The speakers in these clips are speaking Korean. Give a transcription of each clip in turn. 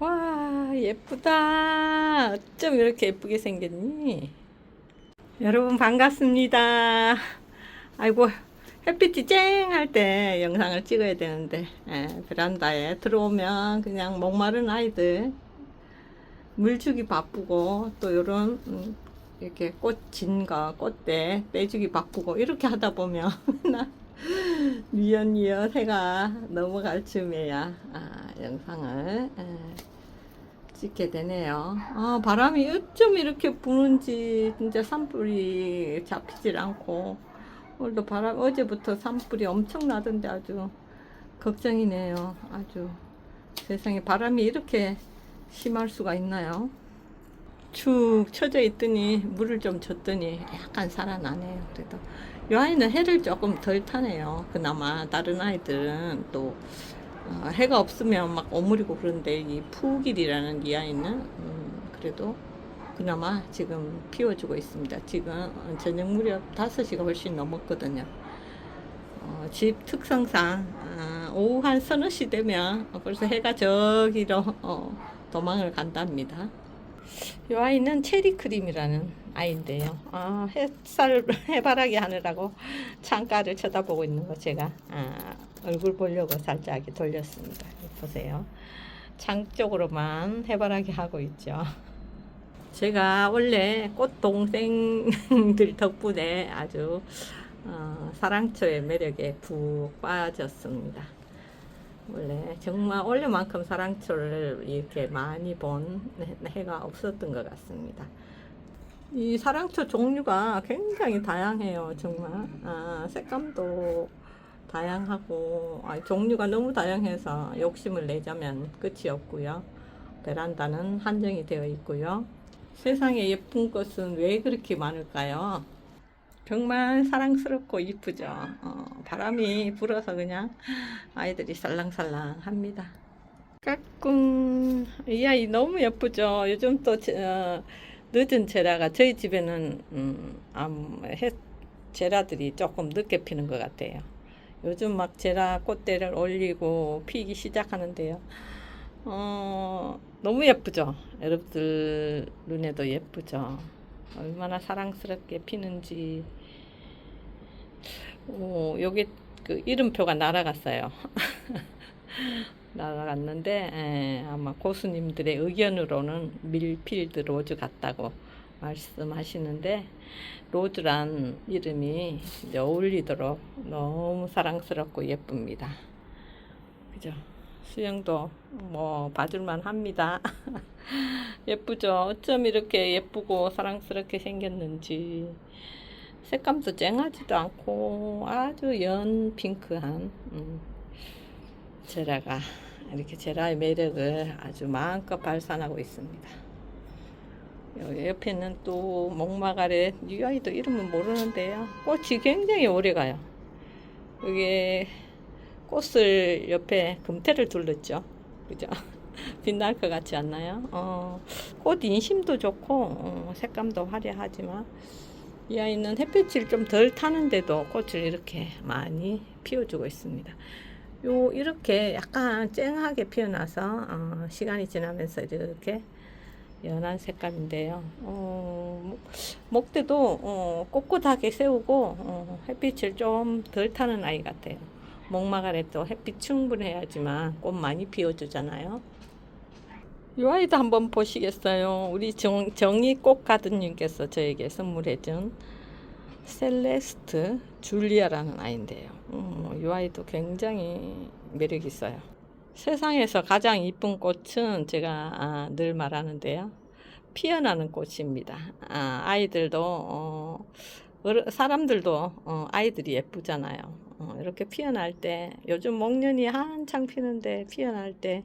와, 예쁘다. 어쩜 이렇게 예쁘게 생겼니? 여러분 반갑습니다. 아이고, 햇빛이 쨍할 때 영상을 찍어야 되는데, 예, 베란다에 들어오면 그냥 목마른 아이들 물 주기 바쁘고, 또 요런, 음, 이렇게 꽃진 거, 꽃대 빼주기 바쁘고, 이렇게 하다 보면, 나 니엇니엇 해가 넘어갈 즈음에야 아, 영상을 에, 찍게 되네요. 아, 바람이 어쩜 이렇게 부는지 진짜 산불이 잡히질 않고 오늘도 바람 어제부터 산불이 엄청 나던데 아주 걱정이네요. 아주 세상에 바람이 이렇게 심할 수가 있나요? 축 처져 있더니 물을 좀 줬더니 약간 살아나네요. 그래도 이 아이는 해를 조금 덜 타네요. 그나마 다른 아이들은 또 어, 해가 없으면 막 오므리고 그런데 이 푸길이라는 이 아이는 음, 그래도 그나마 지금 피워주고 있습니다. 지금 저녁 무렵 5시가 훨씬 넘었거든요. 어, 집 특성상 아, 오후 한 서너 시 되면 벌써 해가 저기로 어, 도망을 간답니다. 이 아이는 체리 크림이라는 아이인데요. 아, 햇살 해바라기 하느라고 창가를 쳐다보고 있는 거 제가 아, 얼굴 보려고 살짝 돌렸습니다. 보세요. 창 쪽으로만 해바라기 하고 있죠. 제가 원래 꽃 동생들 덕분에 아주 어, 사랑초의 매력에 푹 빠졌습니다. 원래 정말 원래만큼 사랑초를 이렇게 많이 본 해가 없었던 것 같습니다. 이 사랑초 종류가 굉장히 다양해요, 정말. 아, 색감도 다양하고, 아, 종류가 너무 다양해서 욕심을 내자면 끝이 없고요. 베란다는 한정이 되어 있고요. 세상에 예쁜 것은 왜 그렇게 많을까요? 정말 사랑스럽고 이쁘죠. 어, 바람이 불어서 그냥 아이들이 살랑살랑 합니다. 까꿍. 이 아이 너무 예쁘죠. 요즘 또 제- 어, 늦은 제라가 저희 집에는 음, 암, 해, 제라들이 조금 늦게 피는 것 같아요. 요즘 막 제라 꽃대를 올리고 피기 시작하는데요. 어, 너무 예쁘죠. 여러분들 눈에도 예쁘죠. 얼마나 사랑스럽게 피는지. 오, 여기 그 이름표가 날아갔어요. 날아갔는데 에, 아마 고수님들의 의견으로는 밀필드 로즈 같다고 말씀하시는데 로즈란 이름이 어울리도록 너무 사랑스럽고 예쁩니다. 그죠? 수영도 뭐 봐줄만 합니다. 예쁘죠? 어쩜 이렇게 예쁘고 사랑스럽게 생겼는지. 색감도 쨍하지도 않고 아주 연 핑크한 음, 제라가 이렇게 제라의 매력을 아주 마음껏 발산하고 있습니다. 여기 옆에는 또 목마가렛 이 아이도 이름은 모르는데요. 꽃이 굉장히 오래 가요. 여기 꽃을 옆에 금태를 둘렀죠. 그죠? 빛날 것 같지 않나요? 어, 꽃 인심도 좋고 어, 색감도 화려하지만 이 아이는 햇빛을 좀 덜 타는데도 꽃을 이렇게 많이 피워주고 있습니다. 요 이렇게 약간 쨍하게 피어나서 어, 시간이 지나면서 이렇게 연한 색감인데요. 어, 목- 목대도 어, 꼿꼿하게 세우고 어, 햇빛을 좀 덜 타는 아이 같아요. 목마가렛도 햇빛 충분해야지만 꽃 많이 피워주잖아요. 이 아이도 한번 보시겠어요? 우리 정, 정의꽃 가든님께서 저에게 선물해준 셀레스트 줄리아라는 아이인데요. 음, 이 아이도 굉장히 매력 있어요. 세상에서 가장 이쁜 꽃은 제가 아, 늘 말하는데요. 피어나는 꽃입니다. 아, 아이들도 어, 사람들도 어, 아이들이 예쁘잖아요. 어, 이렇게 피어날 때 요즘 목련이 한창 피는데 피어날 때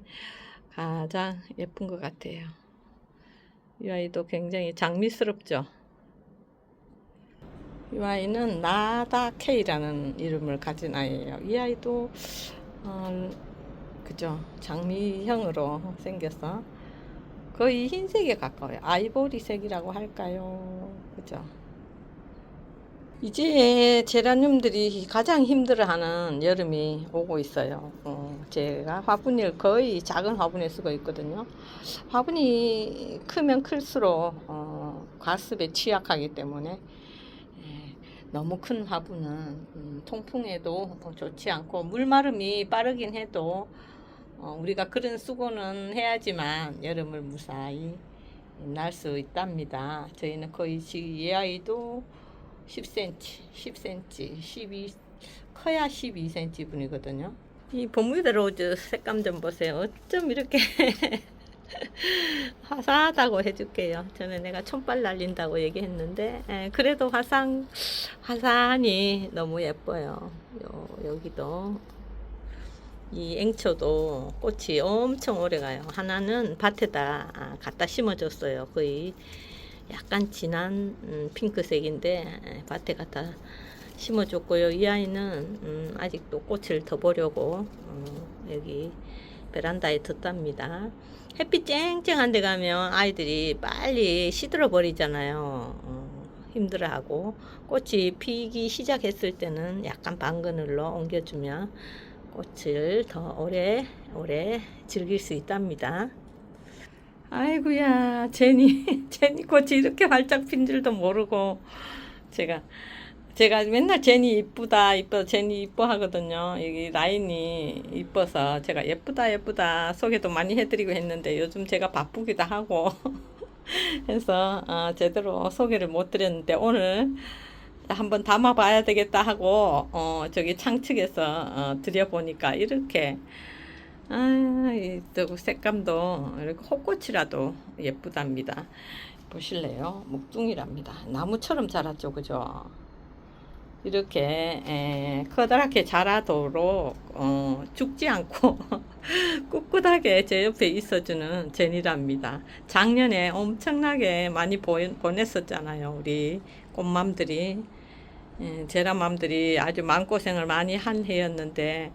가장 예쁜 것 같아요. 이 아이도 굉장히 장미스럽죠. 이 아이는 나다 K라는 이름을 가진 아이예요. 이 아이도 어, 그죠 장미형으로 생겨서 거의 흰색에 가까워요. 아이보리색이라고 할까요? 그죠? 이제 제라늄들이 가장 힘들어하는 여름이 오고 있어요. 어, 제가 화분을 거의 작은 화분에 쓰고 있거든요. 화분이 크면 클수록 어, 과습에 취약하기 때문에 예, 너무 큰 화분은 음, 통풍에도 좋지 않고 물마름이 빠르긴 해도 어, 우리가 그런 수고는 해야지만 여름을 무사히 날 수 있답니다. 저희는 거의 이 아이도 10cm, 10cm, 12 커야 12cm 분이거든요. 이 버뮤다 로즈 색감 좀 보세요. 어쩜 이렇게 화사하다고 해줄게요. 저는 내가 촌발 날린다고 얘기했는데 에, 그래도 화상 화사하니 너무 예뻐요. 요, 여기도 이 앵초도 꽃이 엄청 오래 가요. 하나는 밭에다 아, 갖다 심어줬어요. 거의 약간 진한 음, 핑크색인데 에, 밭에 갖다 심어줬고요. 이 아이는 음, 아직도 꽃을 더 보려고 어, 여기 베란다에 뒀답니다. 햇빛 쨍쨍한 데 가면 아이들이 빨리 시들어 버리잖아요. 어, 힘들어하고 꽃이 피기 시작했을 때는 약간 방그늘로 옮겨주면 꽃을 더 오래 오래 즐길 수 있답니다. 아이고야 제니 제니 꽃이 이렇게 활짝 핀 줄도 모르고 제가 제가 맨날 제니 이쁘다 이뻐 제니 이뻐 하거든요 여기 라인이 이뻐서 제가 예쁘다 예쁘다 소개도 많이 해드리고 했는데 요즘 제가 바쁘기도 하고 해서 어, 제대로 소개를 못 드렸는데 오늘 한번 담아봐야 되겠다 하고 어, 저기 창측에서 어, 드려보니까 이렇게 아, 이또 색감도 이렇게 호꽃이라도 예쁘답니다. 보실래요? 목둥이랍니다. 나무처럼 자랐죠, 그죠? 이렇게 에, 커다랗게 자라도록 어, 죽지 않고 꿋꿋하게 제 옆에 있어주는 제니랍니다. 작년에 엄청나게 많이 보, 보냈었잖아요, 우리 꽃맘들이. 예, 제라맘들이 아주 마음고생을 많이 한 해였는데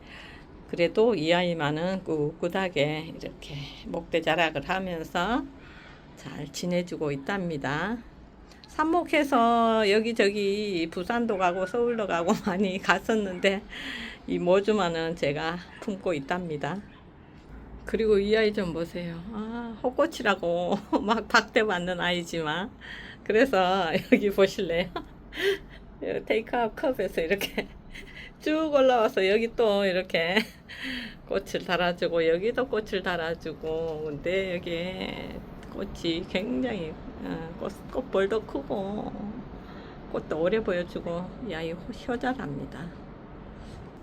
그래도 이 아이만은 꿋꿋하게 이렇게 목대 자락을 하면서 잘 지내주고 있답니다. 삽목해서 여기저기 부산도 가고 서울도 가고 많이 갔었는데 이 모주만은 제가 품고 있답니다. 그리고 이 아이 좀 보세요. 아, 호꽃이라고 막 박대 받는 아이지만 그래서 여기 보실래요? 테이크아웃 컵에서 이렇게 쭉 올라와서 여기 또 이렇게 꽃을 달아주고 여기도 꽃을 달아주고 근데 여기 꽃이 굉장히 어, 꽃, 꽃볼도 크고 꽃도 오래 보여주고 이 아이 효자랍니다.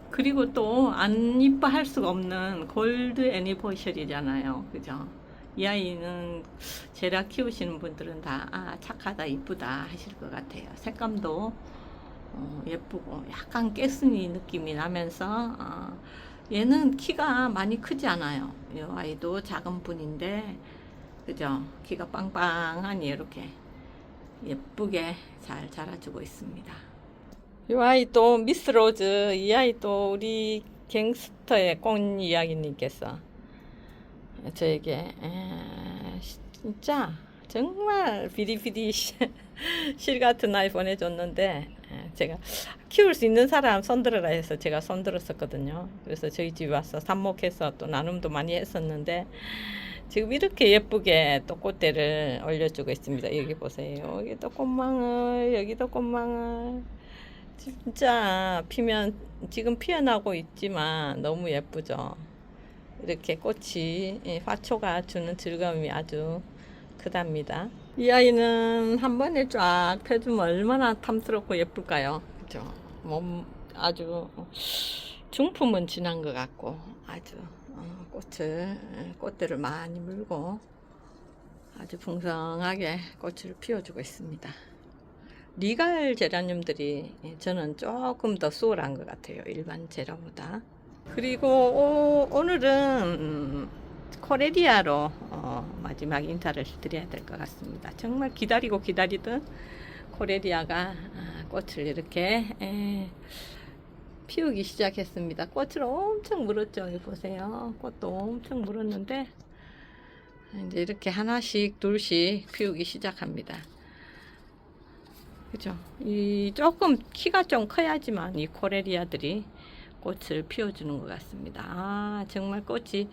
그리고 또 안 이뻐할 수가 없는 골드 애니버셜이잖아요. 그죠? 이 아이는 제라 키우시는 분들은 다 아, 착하다 이쁘다 하실 것 같아요. 색감도 어, 예쁘고 약간 깨순이 느낌이 나면서 어, 얘는 키가 많이 크지 않아요. 이 아이도 작은 분인데 그죠? 키가 빵빵하니 이렇게 예쁘게 잘 자라주고 있습니다. 이 아이 또 미스 로즈 이 아이 또 우리 갱스터의 꽃 이야기님께서 저에게 에, 진짜 정말 비리비리 실 같은 아이 보내줬는데 에, 제가 키울 수 있는 사람 손들어라 해서 제가 손들었었거든요. 그래서 저희 집에 와서 삽목해서 또 나눔도 많이 했었는데 지금 이렇게 예쁘게 또 꽃대를 올려주고 있습니다. 여기 보세요. 여기도 꽃망울, 여기도 꽃망울. 진짜 피면 지금 피어나고 있지만 너무 예쁘죠. 이렇게 꽃이 이 화초가 주는 즐거움이 아주 크답니다. 이 아이는 한 번에 쫙 펴주면 얼마나 탐스럽고 예쁠까요? 그죠? 몸 아주 중품은 지난 것 같고 아주 어, 꽃을 꽃들을 많이 물고 아주 풍성하게 꽃을 피워주고 있습니다. 리갈 제라늄들이 저는 조금 더 수월한 것 같아요. 일반 제라보다. 그리고 오, 오늘은 음, 코레리아로 어, 마지막 인사를 드려야 될 것 같습니다. 정말 기다리고 기다리던 코레리아가 아, 꽃을 이렇게 에, 피우기 시작했습니다. 꽃을 엄청 물었죠. 보세요. 꽃도 엄청 물었는데 이제 이렇게 하나씩 둘씩 피우기 시작합니다. 그죠? 이 조금 키가 좀 커야지만 이 코레리아들이 꽃을 피워주는 것 같습니다. 아, 정말 꽃이 예,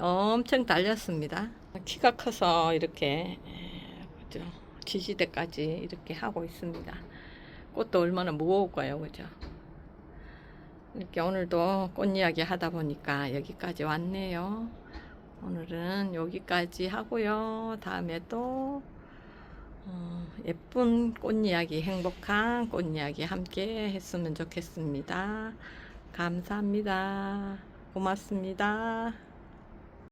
엄청 달렸습니다. 키가 커서 이렇게 예, 그죠? 지지대까지 이렇게 하고 있습니다. 꽃도 얼마나 무거울까요, 그죠? 이렇게 오늘도 꽃 이야기 하다 보니까 여기까지 왔네요. 오늘은 여기까지 하고요. 다음에 또 어, 예쁜 꽃 이야기, 행복한 꽃 이야기 함께 했으면 좋겠습니다. 감사합니다. 고맙습니다.